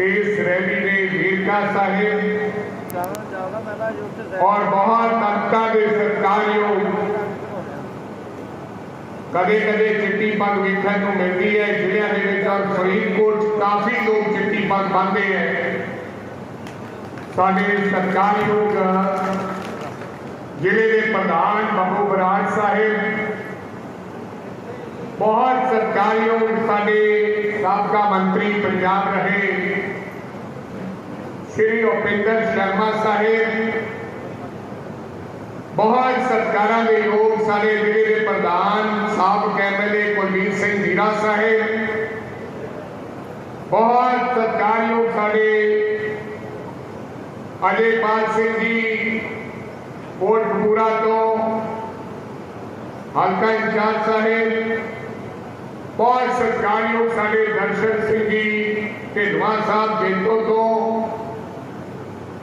تیز ریلی میں میرکا صاحب اور بہت ممتا بے سرکاریوں کدے کدے چٹی پگ ویکھن کو ملتی ہے ضلع کے اور فرید کوٹ کافی لوگ چٹی پگ باندھے ہیں۔ سارے سرکاری لوگ جلے کے پردان بہو براج صاحب، بہت سرکاریوں لوگ سارے سابقہ منتری پنجاب رہے۔ ہیں ਸ਼੍ਰੀ ਉਪਿੰਦਰ ਸ਼ਰਮਾ ਸਾਹਿਬ ਬਹੁਤ ਸਤਿਕਾਰਾਂ ਦੇ ਯੋਗ ਸਾਡੇ ਜ਼ਿਲ੍ਹੇ ਦੇ ਪ੍ਰਧਾਨ ਸਾਬਕਾ ਐਮਐਲਏ ਕੁਲਵੀਰ ਸਿੰਘ ਮੀਰਾ ਸਾਹਿਬ ਬਹੁਤ ਸਤਿਕਾਰਯੋਗ ਸਾਡੇ ਅਜੇਪਾਲ ਸਿੰਘ ਜੀ ਕੋਟਪੂਰਾ ਤੋਂ ਹਲਕਾ ਇੰਚਾਰਜ ਸਾਹਿਬ ਬਹੁਤ ਸਤਿਕਾਰਯੋਗ ਸਾਡੇ ਦਰਸ਼ਨ ਸਿੰਘ ਜੀ ਢਿੱਡਵਾਂ ਸਾਹਿਬ ਜੈਤੋ ਤੋਂ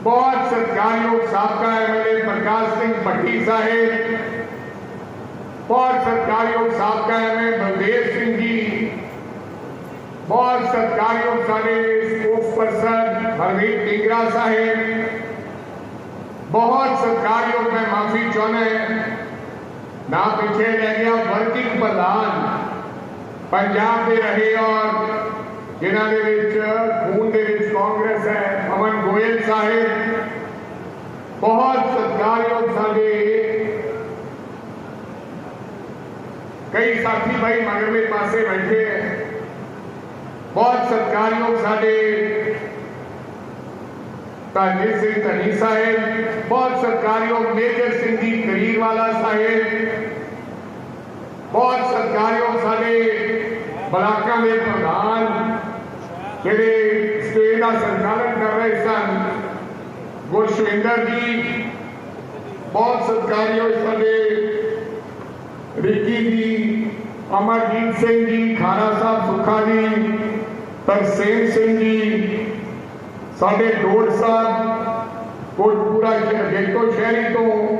بہت ستکار لوگ سابقہ M L A Parkash Singh Bhatti صاحب، بہت ستکار لوگ سابقہ M L A Baldev Singh ji بہت ستکار لوگ سارے اسپوک پرسن ہردیپ ٹنگرا صاحب، بہت ستکار لوگ میں معافی چونے نہ پیچھے رہ گیا، ورکنگ پردان پنجاب دے رہے اور جنہاں دے وچ خون دے وچ کانگریس ہے۔ پرویل صاحب، بہت ستکار سارے کئی ساتھی بھائی مغربی پاسے بیٹھے بہت ستکار سارے تاجر سنگھ کنی صاحب، بہت ستکار میجر سنگھ جی والا صاحب۔ بہت ستکار سارے بلاکہ میں پردھان، جڑے ਸਟੇਜ ਦਾ ਸੰਚਾਲਨ ਕਰ ਰਹੇ ਸਨ। ਗੁਰਸ਼ਵਿੰਦਰ ਜੀ, ਬਹੁਤ ਸਤਿਕਾਰਯੋਗ ਸਾਡੇ ਰਿੱਕੀ ਜੀ, ਅਮਰਜੀਤ ਸਿੰਘ ਜੀ ਖਾਰਾ ਸਾਹਿਬ ਸੁੱਖਾ ਜੀ, ਤਰਸੇਮ ਸਿੰਘ ਜੀ, ਸਾਡੇ ਡੋੜ ਸਾਹਿਬ ਕੋਟਪੂਰਾ ਜੇਤੋ ਸ਼ਹਿਰੀ ਤੋਂ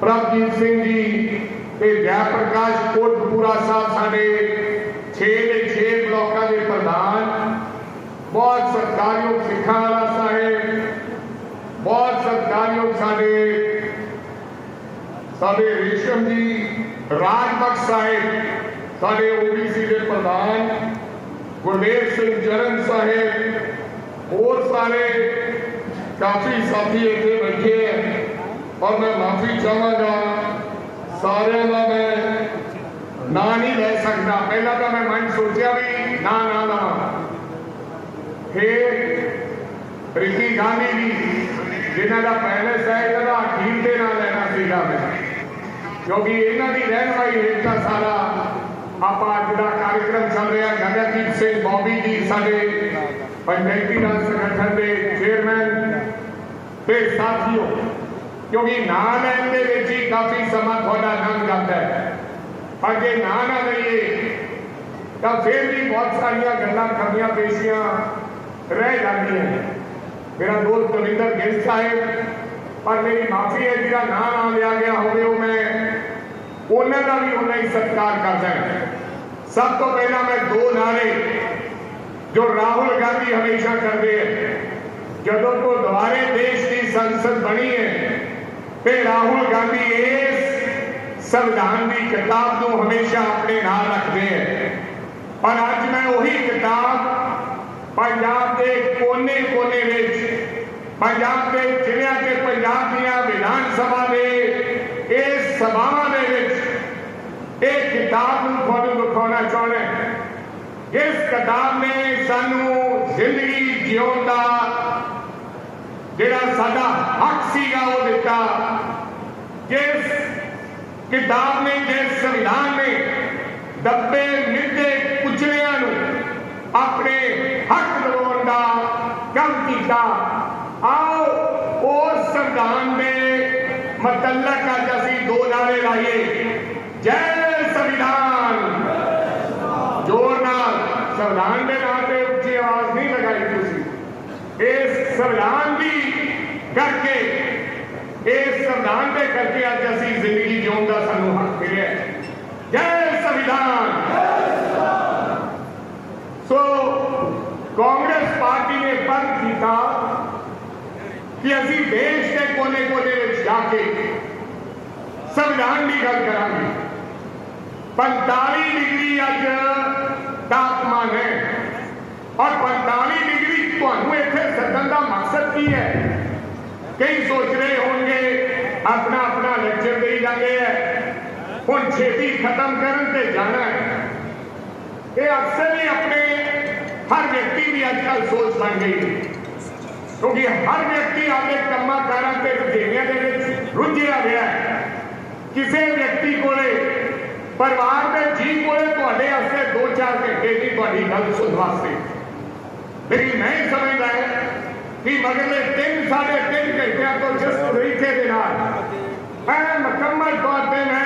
ਪ੍ਰਭਜੀਤ ਸਿੰਘ ਜੀ ਤੇ ਜੈ ਪ੍ਰਕਾਸ਼ ਕੋਟਪੂਰਾ ਸਾਹਿਬ ਸਾਡੇ 6 ਦੇ ਸਤਿਕਾਰਯੋਗ ਸਿੱਖਾਂ ਵਾਲਾ ਸਾਹਿਬ ਬਹੁਤ ਸਤਿਕਾਰਯੋਗ ਸਾਡੇ ਸਾਡੇ ਰੇਸ਼ਮ ਜੀ ਰਾਜਬਖਸ਼ ਸਾਹਿਬ ਸਾਡੇ ਓਬੀਸੀ ਦੇ ਪ੍ਰਧਾਨ ਗੁਰਦੇਵ ਸਿੰਘ ਜਰਨ ਸਾਹਿਬ ਹੋਰ ਸਾਰੇ ਕਾਫੀ ਸਾਥੀ ਇੱਥੇ ਬੈਠੇ ਹੈ ਔਰ ਮੈਂ ਮਾਫੀ ਚਾਹਾਂਗਾ ਸਾਰਿਆਂ ਦਾ ਮੈਂ ਨਾਂ ਨਹੀਂ ਲੈ ਸਕਦਾ ਪਹਿਲਾਂ ਤਾਂ ਮੈਂ ਮਨ ਸੋਚਿਆ ਵੀ ਨਾ ਨਾ ਲਵਾਂ ਫਿਰ ਰਿਸ਼ੀ ਗਾਂਧੀ ਜੀ, ਜਿਨ੍ਹਾਂ ਦਾ ਪੈਲਸ ਹੈ ਇਹਦਾ ਅਖੀਰ ਦੇ ਨਾਲ ਲੈਣਾ ਸੀਗਾ ਮੈਂ। ਕਿਉਂਕਿ ਇਹਨਾਂ ਦੀ ਰਹਿਨਮਾਈ ਹੇਠ ਤਾਂ ਸਾਰਾ ਆਪਾਂ ਅੱਜ ਦਾ ਕਾਰਜਕ੍ਰਮ ਚੱਲ ਰਿਹਾ। ਗਗਨਦੀਪ ਸਿੰਘ ਬੌਬੀ ਜੀ, ਸਾਡੇ ਪੰਚਾਇਤੀ ਰਾਜ ਸੰਗਠਨ ਦੇ ਚੇਅਰਮੈਨ ਤੇ ਸਾਥੀਓ, ਕਿਉਂਕਿ ਨਾਂ ਲੈਣ ਦੇ ਵਿੱਚ ਹੀ ਕਾਫੀ ਸਮਾਂ ਤੁਹਾਡਾ ਲੰਘ ਜਾਂਦਾ ਹੈ। ਪਰ ਜੇ ਨਾਂ ਨਾ ਲਈਏ, ਤਾਂ ਫਿਰ ਵੀ ਬਹੁਤ ਸਾਰੀਆਂ ਗੱਲਾਂ ਕਰਨੀਆਂ ਪੇਸ਼ੀਆਂ رہ جاتی ہیں۔ میرا دوست پرندر گل صاحب، پر میری معافی ہے جیسا نام نہ لیا گیا ہوگی ہوں میں انہیں دا بھی انہیں ہی ستکار کرتا ہے سب تو پہلا میں دو نعرے جو راہل گاندھی ہمیشہ کرتے ہیں۔ جدوں تو دوبارے دیش کی سنسد بنی ہے پہ راہل گاندھی اس سنویدھان کی کتاب کو ہمیشہ اپنے نال رکھتے ہیں۔ پر آج میں وہی کتاب پنجاب کے کونے کونے میں پنجاب کے جنیا کے پنجاب دیا ودھان سبھا نے سبا سبھاوا نے ایک کتاب تھوڑی دکھانا چاہنا اس کتاب نے سنو زندگی جیون دا جڑا ساڈا حق سی وہ دیتا جس کتاب نے جس سمیدان ਕਿ ਅਸੀਂ ਦੇਸ਼ ਦੇ ਕੋਨੇ-ਕੋਨੇ ਵਿੱਚ ਜਾ ਕੇ ਸੰਵਿਧਾਨ ਦੀ ਗੱਲ ਕਰਾਂਗੇ। 45 ਡਿਗਰੀ ਅੱਜ ਤਾਪਮਾਨ ਹੈ ਔਰ 45 ਡਿਗਰੀ ਤੁਹਾਨੂੰ ਇੱਥੇ ਸੱਦਣ ਦਾ ਮਕਸਦ ਕੀ ਹੈ? ਕਈ ਸੋਚ ਰਹੇ ਹੋਣਗੇ, ਆਪਣਾ ਆਪਣਾ ਲੈਕਚਰ ਦੇਈ ਜਾਂਦੇ ਹੈ ਹੁਣ ਛੇਤੀ ਖਤਮ ਕਰਨ ਤੇ ਜਾਣਾ ਹੈ। ਇਹ ਅਕਸਰ ਹੀ ਆਪਣੇ ਹਰ ਵਿਅਕਤੀ ਦੀ ਅੱਜ ਕੱਲ੍ਹ ਸੋਚ ਬਣ ਗਈ। ਹੈ ਕਿਉਂਕਿ ਹਰ ਵਿਅਕਤੀ ਆਪਣੇ ਕੰਮਾਂ ਕਾਰਾਂ ਤੇ ਰੁਝੇਵਿਆਂ ਦੇ ਵਿੱਚ ਰੁੱਝਿਆ ਹੋਇਆ ਹੈ ਕਿਸੇ ਵਿਅਕਤੀ ਕੋਲੇ ਪਰਿਵਾਰ ਦੇ ਜੀ ਕੋਲੇ ਤੁਹਾਡੇ ਵਾਸਤੇ 2-4 ਘੰਟੇ ਦੀ ਤੁਹਾਡੀ ਗੱਲ ਸੁਣ ਵਾਸਤੇ ਲੇਕਿਨ ਮੈਂ ਇਹ ਸਮਝਦਾ ਹੈ ਕਿ ਮਗਰਲੇ 3 ਸਾਢੇ 3 ਘੰਟਿਆਂ ਤੋਂ ਜਿਸ ਤਰੀਕੇ ਦੇ ਨਾਲ ਮੈਂ ਮੁਕੰਮਲ ਤੌਰ ਤੇ ਮੈਂ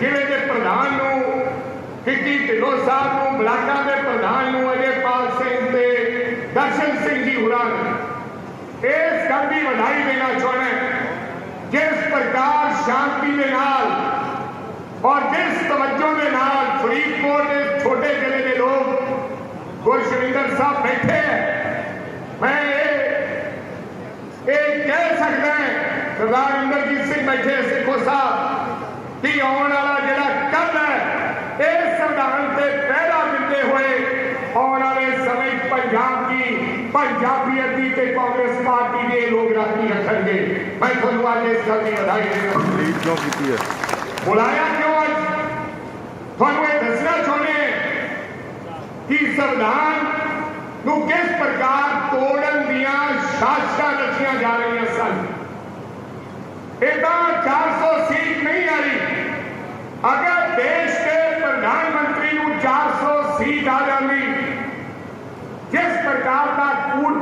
ਜ਼ਿਲ੍ਹੇ ਦੇ ਪ੍ਰਧਾਨ ਨੂੰ ਕਿੱਟੀ ਢਿੱਲੋਂ ਸਾਹਿਬ ਨੂੰ ਬਲਾਕਾਂ ਦੇ ਪ੍ਰਧਾਨ ਨੂੰ بدائی دینا چاہیں جس پرکار شانتی فریدکٹ گرشرندر صاحب بیٹھے میں کہہ سکتا سردار امریکیت سنٹے سکھو سا آنے والا جہا کم ہے اس سوھان سے پیدا ملتے ہوئے آنے والے پنجاب ਪੰਜਾਬੀਅਤ ਦੀ ਤੇ ਕਾਂਗਰਸ ਪਾਰਟੀ ਦੇ ਲੋਕ ਰਾਖੀ ਰੱਖਣਗੇ ਮੈਂ ਤੁਹਾਨੂੰ ਅੱਜ ਇਸ ਗੱਲ ਦੀ ਵਧਾਈ ਦਿੰਦਾ ਲੀਡ ਕਿਉਂ ਕੀਤੀ ਹੈ ਬੁਲਾਇਆ ਕਿਉਂ ਅੱਜ ਤੁਹਾਨੂੰ ਇਹ ਦੱਸਣਾ ਚਾਹੁੰਦੇ ਹਾਂ ਕਿ ਸੰਵਿਧਾਨ ਨੂੰ ਕਿਸ ਪ੍ਰਕਾਰ ਤੋੜਨ ਦੀਆਂ ਸਾਜ਼ਿਸ਼ਾਂ ਰਚੀਆਂ ਜਾ ਰਹੀਆਂ ਸਨ ਇਹ ਤਾਂ 400 ਸੀਟ ਨਹੀਂ ਆਈ ਅਗਰ ਦੇਸ਼ ਦੇ ਪ੍ਰਧਾਨ ਮੰਤਰੀ ਨੂੰ 400 ਸੀਟ ਆ ਜਾਂਦੀ ਜਿਸ ਪ੍ਰਕਾਰ ਦਾ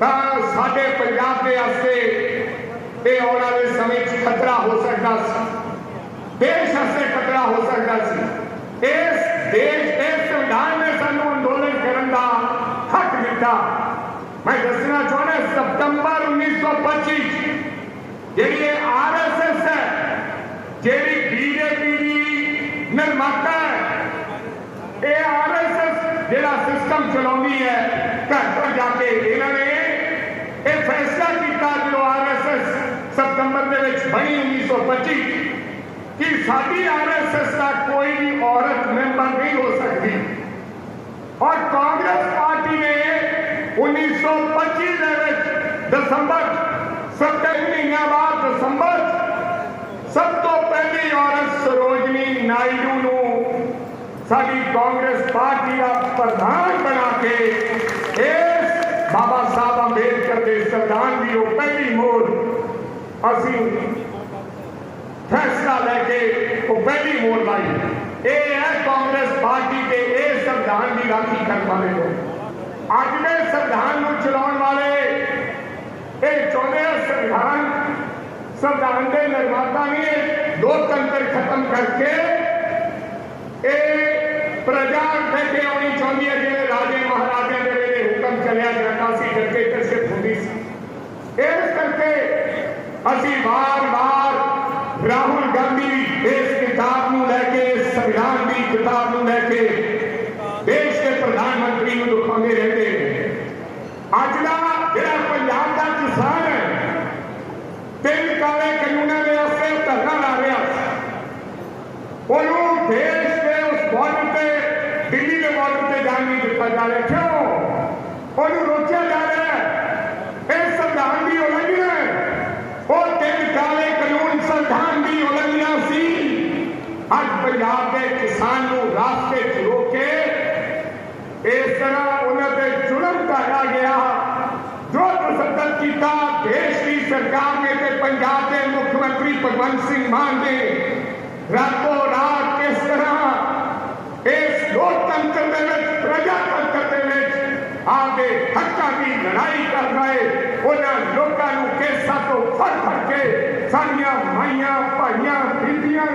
ਤਾਂ ਸਾਡੇ ਪੰਜਾਬ ਦੇ ਵਾਸਤੇ ਇਹ ਆਉਣ ਵਾਲੇ ਸਮੇਂ 'ਚ ਖਤਰਾ ਹੋ ਸਕਦਾ ਸੀ ਦੇਸ਼ ਵਾਸਤੇ ਖਤਰਾ ਹੋ ਸਕਦਾ ਸੀ ਇਸ ਦੇਸ਼ ਦੇ ਸੰਵਿਧਾਨ ਨੇ ਸਾਨੂੰ جیڑی آر ایس ایس ہے، جیڑی بی جے پی دی نرماتا ہے، اے آر ایس ایس جیڑا سسٹم چلاونی ہے، گھر جا کے انہوں نے اے فیصلہ کیتا جو آر ایس ایس سپتمبر دے وچ بنی 1925 کہ ساری آر ایس ایس دا کوئی بھی عورت ممبر نہیں ہو سکتی۔ اور کانگریس پارٹی نے 1925 دے وچ دسمبر ستر مہینہ بعد دسمبر۔ سب تو پہلی عورت سروجنی نائیڈو نو ساری کانگریس پارٹی کا پردھان بنا کے اس بابا صاحب امبیڈکر کے سردان دی وہ پہلی مور اسی فیصلہ لے کے وہ پہلی مور لائی۔ اے ہے کانگریس پارٹی کے اے سردان دی راکھی کر پالے لوگ آج میں سردان نو چلاؤ والے دو تنگ ختم کر کے پرجا پیسے آنی چاہیے جی راجے مہاراجے دیر حکم چلے جاتا اس کے درشت ہوتی کر کے بار اس طرح انہیں پہ جرم کہا گیا جو تصدق کی کا دیش سرکار نے تے پنجاب میں مکمتری پگون سنگھ مان دے۔ رات و رات کس طرح اس لوکتنتر میں پرجاتنتر میں آگے حقاں کی لڑائی کر رہے انہیں لوگوں نو کے تو پھڑ پھڑ کے سانیاں، مائیاں، پائیاں بیٹیاں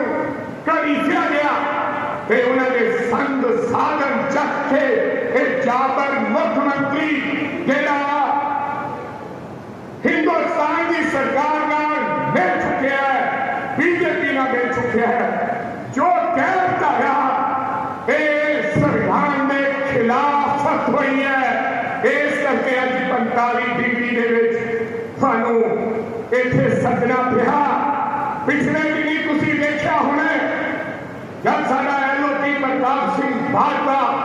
کری جا گیا۔ کہ انہوں نے سند سادن چکھے جاتر مکھ منتری جڑا ہندوستان کی سرکار کا مل چکے ہے بی جے پی نہ مل چکے ہے۔ جو کہتا رہا، اے سرکار میں خلاف خلافت ہوئی ہے۔ اس کر کے اج پنتالی ڈگری دے وچ سانو ایتھے سجنا پیا پچھلے دنی تسی دیکھا ہونے جب سارا L O P Partap Singh Bhajpa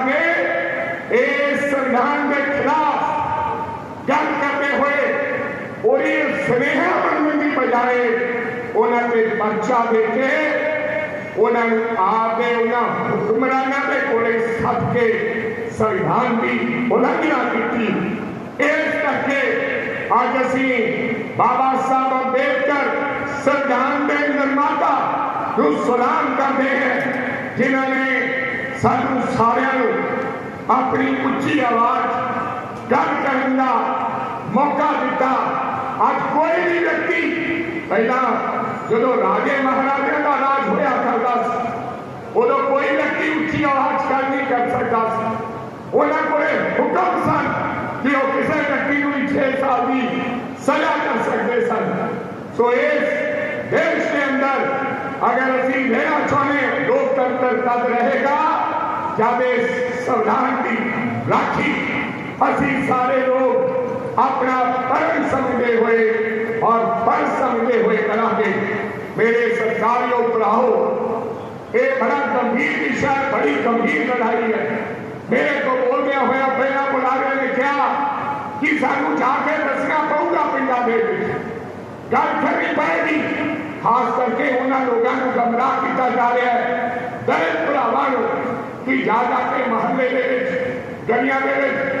ਉਹਦੀ ਸੁਨੇਹਾ ਬਣਨ ਦੀ ਬਜਾਏ ਉਹਨਾਂ ਤੇ ਪਰਚਾ ਦੇ ਕੇ ਉਹਨਾਂ ਨੂੰ ਆਪਦੇ ਉਹਨਾਂ ਹੁਕਮਰਾਨਾਂ ਦੇ ਕੋਲੇ ਸੱਦ ਕੇ ਸੰਵਿਧਾਨ ਦੀ ਉਲੰਘਣਾ ਕੀਤੀ ਇਸ ਕਰਕੇ ਅੱਜ ਅਸੀਂ ਬਾਬਾ ਸਾਹਿਬ ਅੰਬੇਦਕਰ ਸੰਵਿਧਾਨ ਦੇ ਨਿਰਮਾਤਾ ਨੂੰ ਸਲਾਮ ਕਰਦੇ ਹਾਂ ਜਿਨ੍ਹਾਂ ਨੇ ਸਾਨੂੰ ਸਾਰਿਆਂ ਨੂੰ ਆਪਣੀ ਉੱਚੀ ਆਵਾਜ਼ ਗੱਲ ਕਰਨ ਦਾ ਮੌਕਾ ਦਿੱਤਾ کوئی بھی ویکتی پہلا جدو راجے مہرانے کا راج ہویا کرتا سا وہ ادو کوئی ویکتی اچھی آج گل نہیں کر سکتا سا وہ انہوں کوئی حکم سا کہ وہ کسے ویکتی ہوئی چھ سال بھی سجا کر سکتے سا سو ایس دیش کے اندر اگر اسی لینا تر تر تد رہے گا، جب اس سنویدھان کی راکھی، اسی سارے لوگ اپنا فرض سمجھے ہوئے اور فرض سمجھے ہوئے کلام دے۔ میرے سرکاریوں پڑھاؤ ایک بڑا گمبھیر وشا بڑی گمبھیر لڑائی ہے۔ میرے کو بول گیا ہوئے پہلا بلانے نے کیا؟ کہ سانو جا کے دسنا پاؤگا پنڈا دے گل کرنی پائے گی۔ خاص کر کے انہوں لوگوں کو گمراہ کیا جا رہا ہے۔ درد بڑھاوا کہ زیادہ کے محلے دنیا دے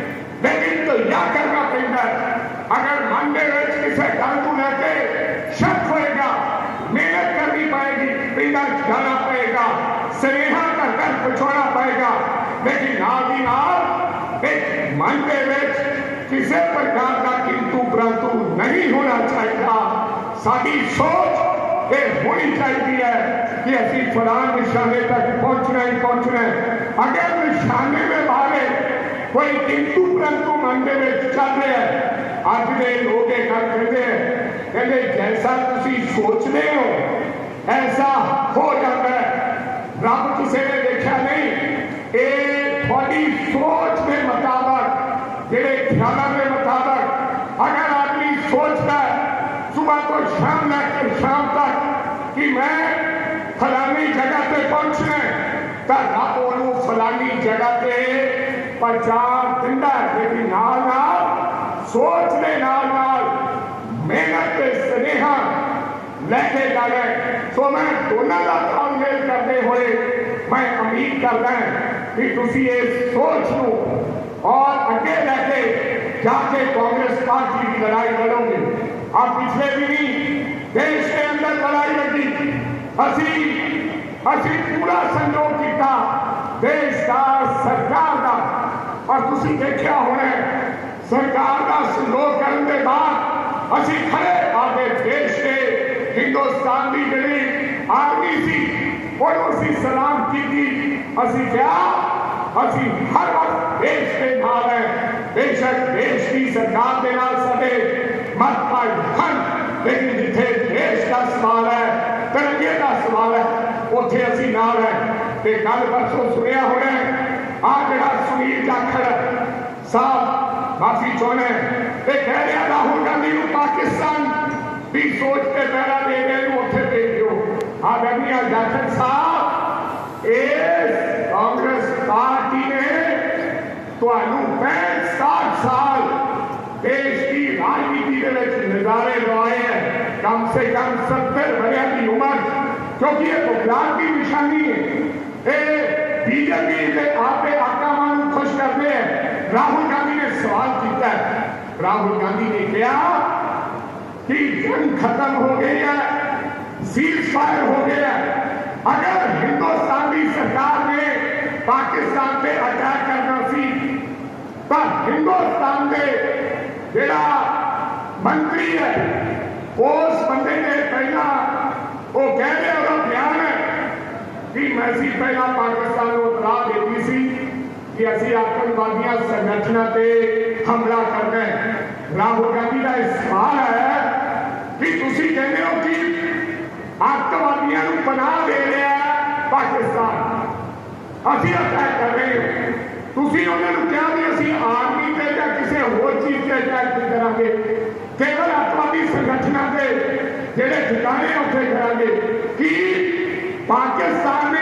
لیکن تو یاد کرنا پڑتا ہے۔ اگر من میں رچ کسے ڈالتو رہتے شک ہوئے گا، محنت کرنی پائے گی پیدا جانا پائے گا سریحہ کا گھر پچھوڑا پائے گا۔ لیکن آدھی آپ ایک من میں رچ کسے پرکار کا کنتو پرنتو نہیں ہونا چاہیے ساری سوچ یہ ہونی چاہیے ہے کہ اسی فلان نشانے تک پہنچنا ہی پہنچنا ہے۔ اگر نشانے میں کوئی ٹنٹو پرنٹو منڈے میں چل رہے ہیں۔ اج دے لوگ یہ گل کہتے ہیں۔ کہتے جیسا تسی سوچ رہے ہو، ایسا ہو جاتا ہے۔ رب کسی نے پرچار زندہ ہے لیکن نال نال سوچ دے نال نال محنت تے سنیہا لے کے جائے سو میں دونوں کا تال میل کرتے ہوئے میں امید کرتا کہ تسی یہ سوچ لو اور اگے لے کے جا کے کانگریس پارٹی کی لڑائی لڑو گے اور پچھلے بھی نہیں دیش کے اندر لڑائی لڑی اسی اسی پورا سنجوگ کیتا دیش کا ਔਰ ਤੁਸੀਂ ਦੇਖਿਆ ਹੋਣਾ ਹੈ, ਸਰਕਾਰ ਦਾ ਸੰਯੋਗ ਕਰਨ ਦੇ ਬਾਅਦ ਅਸੀਂ ਖੜੇ ਆਪਦੇ ਦੇਸ਼ ਦੇ ਹਿੰਦੁਸਤਾਨ ਦੀ ਜਿਹੜੀ ਆਰਮੀ ਸੀ ਉਹਨੂੰ ਅਸੀਂ ਸਲਾਮ ਕੀਤੀ ਅਸੀਂ ਕਿਹਾ ਅਸੀਂ ਹਰ ਵਕਤ ਦੇਸ਼ ਦੇ ਨਾਲ ਹੈ ਬੇਸ਼ੱਕ ਦੇਸ਼ ਦੀ ਸਰਕਾਰ ਦੇ ਨਾਲ ਸਾਡੇ ਮਤਭੇਦ ਹਨ ਲੇਕਿਨ ਜਿੱਥੇ ਦੇਸ਼ ਦਾ ਸਵਾਲ ਹੈ ਤਰੱਕੀ ਦਾ ਸਵਾਲ ਹੈ ਉੱਥੇ ਅਸੀਂ ਨਾਲ ਹੈ ਤੇ ਕੱਲ ਪਰਸੋਂ ਸੁਣਿਆ ਹੋਣਾ صاحب، معافی چونے اے کہہ رہا راہو گاندھی نو پاکستان۔ بھی سوچ کے پیرا دے گئے نو اٹھے دے گئے دیو آدمی جاکر صاحب، اس کانگرس پارٹی نے تو انو پین ساٹھ سال دیش کی راجنیتی دے وچ نظارے روائے ہیں۔ کم سے کم ستر بھریا کی عمر۔ کیونکہ یہ بغلان کی نشانی ہے۔ اے بی جے پی کے آپ آقا مانو خوش کرتے ہیں۔ راہل گاندھی نے سوال کیتا ہے راہل گاندھی نے کہا کہ جنگ ختم ہو گئی ہے سیز فائر ہو گئی ہے اگر ہندوستانی سرکار نے پاکستان پہ اٹیک کرنا سی تو ہندوستان پہ جڑا منتری ہے اس بندے نے پہلا وہ کہہ رہے اور بیان ہے کہ میں سی پہلا پاکستان کو اطلاع دیتی سی ਕਿ ਅਸੀਂ ਆਤੰਕਵਾਦੀਆਂ ਸੰਗਠਨਾਂ ਤੇ ਹਮਲਾ ਕਰਨਾ ਹੈ। ਰਾਹੁਲ ਗਾਂਧੀ ਦਾ ਇਹ ਸਵਾਲ ਹੈ ਕਿ ਤੁਸੀਂ ਕਹਿੰਦੇ ਹੋ ਕਿ ਆਤੰਕਵਾਦੀਆਂ ਨੂੰ ਪਨਾਹ ਦੇ ਰਿਹਾ ਪਾਕਿਸਤਾਨ। ਅਸੀਂ ਅਟੈਕ ਕਰ ਰਹੇ ਹਾਂ। ਤੁਸੀਂ ਉਹਨਾਂ ਨੂੰ ਕਿਹਾ ਵੀ ਅਸੀਂ ਆਰਮੀ ਤੇ ਜਾਂ ਕਿਸੇ ਹੋਰ ਚੀਜ਼ ਤੇ ਅਟੈਕ ਨਹੀਂ ਕਰਾਂਗੇ। ਕੇਵਲ ਆਤੰਕਵਾਦੀ ਸੰਗਠਨਾਂ ਦੇ ਜਿਹੜੇ ਠਿਕਾਣੇ ਆ ਉੱਥੇ ਕਰਾਂਗੇ। ਕਿ ਪਾਕਿਸਤਾਨ ਨੇ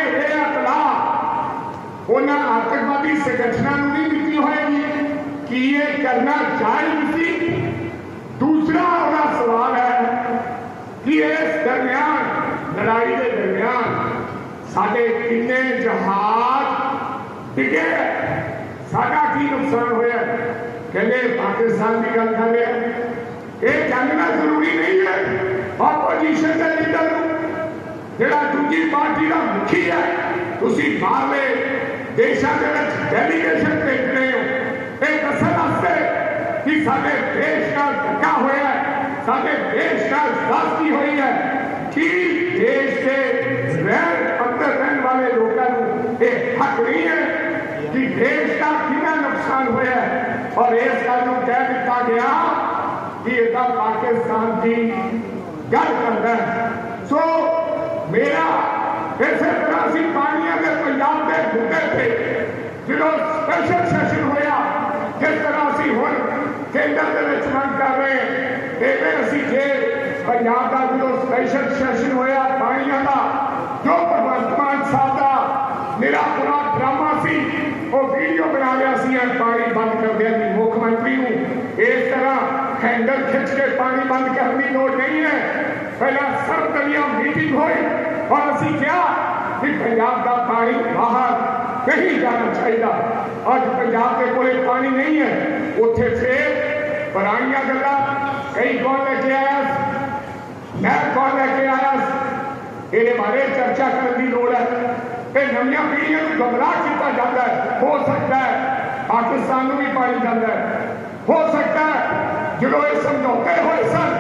ਉਹਨਾਂ ਆਤੰਕਵਾਦੀ ਸੰਗਠਨਾਂ ਨੂੰ ਨਹੀਂ ਦਿੱਤੀ ਹੋਏਗੀ ਕਿ ਇਹ ਕਰਨਾ ਜਾਇਜ਼ ਸੀ? ਦੂਸਰਾ ਉਹਦਾ ਸਵਾਲ ਹੈ ਕਿ ਇਸ ਦਰਮਿਆਨ, ਲੜਾਈ ਦੇ ਦਰਮਿਆਨ ਸਾਡੇ ਕਿੰਨੇ ਜਹਾਜ਼ ਡਿੱਗੇ ਸਾਡਾ ਕੀ ਨੁਕਸਾਨ ਹੋਇਆ? ਕਹਿੰਦੇ ਪਾਕਿਸਤਾਨ ਦੀ ਗੱਲ ਕਰ ਰਿਹਾ। ਇਹ ਜਾਣਨਾ ਜ਼ਰੂਰੀ ਨਹੀਂ ਹੈ। ਆਪੋਜੀਸ਼ਨ ਦੇ ਲੀਡਰ ਨੂੰ ਜਿਹੜਾ ਦੂਜੀ ਪਾਰਟੀ ਦਾ ਮੁਖੀ ਹੈ, ਤੁਸੀਂ ਬਾਹਰਲੇ دیشاں دے وچ ڈیلیگیشن بھیجنے ہو ایک اصل واسطے کہ سارے دیش نال دھکا ہویا ہے سارے دیش نال سازی ہوئی ہے کہ دیش دے غیر اندر رہن والے لوکاں نوں حق نہیں ہے کہ دیش کا کنا نقصان ہویا ہے اور اس گل نوں کہہ دتا گیا کہ ادا پاکستان دی گل کردا ہے اسپیشل سیشن ہویا جس طرح اسی ہن کیندر دے وچ من کر رہے اے میں اسی جے پنجاب کا جو اسپیشل سیشن ہویا پانیاں دا جو پروان مان صاحب میرا پورا ڈراما سی وہ ویڈیو بنا لیا سی اور پانی بند کر دیا تھی مکھ منتری ہوں اس طرح ہینڈل کھچ کے پانی بند کرنی نوٹ نہیں ہے پہلا سر تلیا میٹنگ ہوئی اور اسی کیا کہ پنجاب کا پانی باہر نہیں جانا چاہیے۔ آج پنجاب کے کول پانی نہیں ہے۔ اتنے سے پرانیا گلا کئی کون لے کے آیا؟ میں کون لے کے آیا؟ یہ بارے چرچا کرنے کی لوڑ ہے۔ یہ نمیا پیڑھیاں گمراہ کیتا جاتا ہے۔ ہو سکتا ہے پاکستان میں بھی پانی جاتا ہے۔ ہو سکتا ہے جدو یہ سمجھوتے ہوئے سن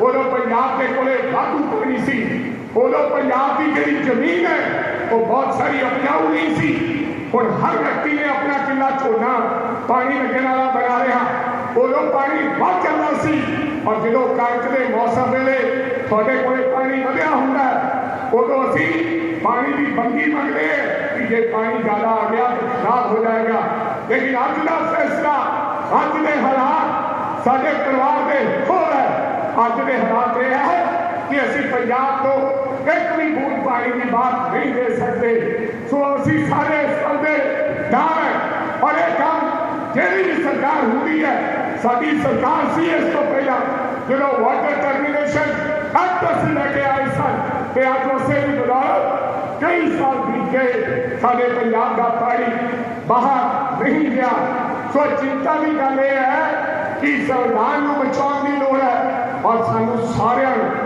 ادو پنجاب کے کول واقعی پانی سی۔ ادو پنجاب کی جی زمین ہے، وہ بہت ساری اپناؤ نہیں سی۔ ਹੁਣ ਹਰ ਵਿਅਕਤੀ ਨੇ ਆਪਣਾ ਕਿੱਲਾ ਝੋਨਾ ਪਾਣੀ ਲੱਗਣ ਵਾਲਾ ਬਣਾ ਰਿਹਾ ਉਦੋਂ ਪਾਣੀ ਵੱਧ ਜਾਂਦਾ ਸੀ ਔਰ ਜਦੋਂ ਕਣਕ ਦੇ ਮੌਸਮ ਵੇਲੇ ਤੁਹਾਡੇ ਕੋਲੇ ਪਾਣੀ ਵਧਿਆ ਹੁੰਦਾ ਉਦੋਂ ਅਸੀਂ ਪਾਣੀ ਦੀ ਬੰਦੀ ਮੰਗਦੇ ਕਿ ਜੇ ਪਾਣੀ ਜ਼ਿਆਦਾ ਆ ਗਿਆ ਤਾਂ ਖਰਾਬ ਹੋ ਜਾਏਗਾ। ਲੇਕਿਨ ਅੱਜ ਦਾ ਫੈਸਲਾ ਅੱਜ ਦੇ ਹਾਲਾਤ ਸਾਡੇ ਪਰਿਵਾਰ ਦੇ ਹੋਰ ਹੈ। ਅੱਜ ਦੇ ਹਾਲਾਤ ਇਹ ਹੈ کہ اسی پنجاب کو کتنی بھول پائی کی بات نہیں دے سکتے۔ سو اسی سارے سردے دار ہے اور ایک ہم جیلی بھی سرکار ہوئی ہے۔ ساری سرکار سی اس کو پہلا۔ جنہوں واٹر ٹرمینیشن اب تک لے کے آئے سن۔ کہ آپ کو سے بھی بدولت کئی سال بھی کے سارے پنجاب کا پانی باہر نہیں گیا۔ سو چنتا بھی کرنے ہے کہ سردان کو بچاؤ نہیں ہو رہا اور سانو سارے ہیں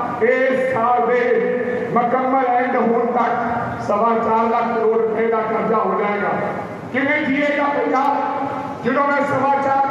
ایک سال میں مکمل اینڈ ہون تک سوا چار لاکھ کروڑ روپے کا قرضہ ہو جائے گا۔ کنہیں جیے گا پیسہ، جنہوں نے سوا چار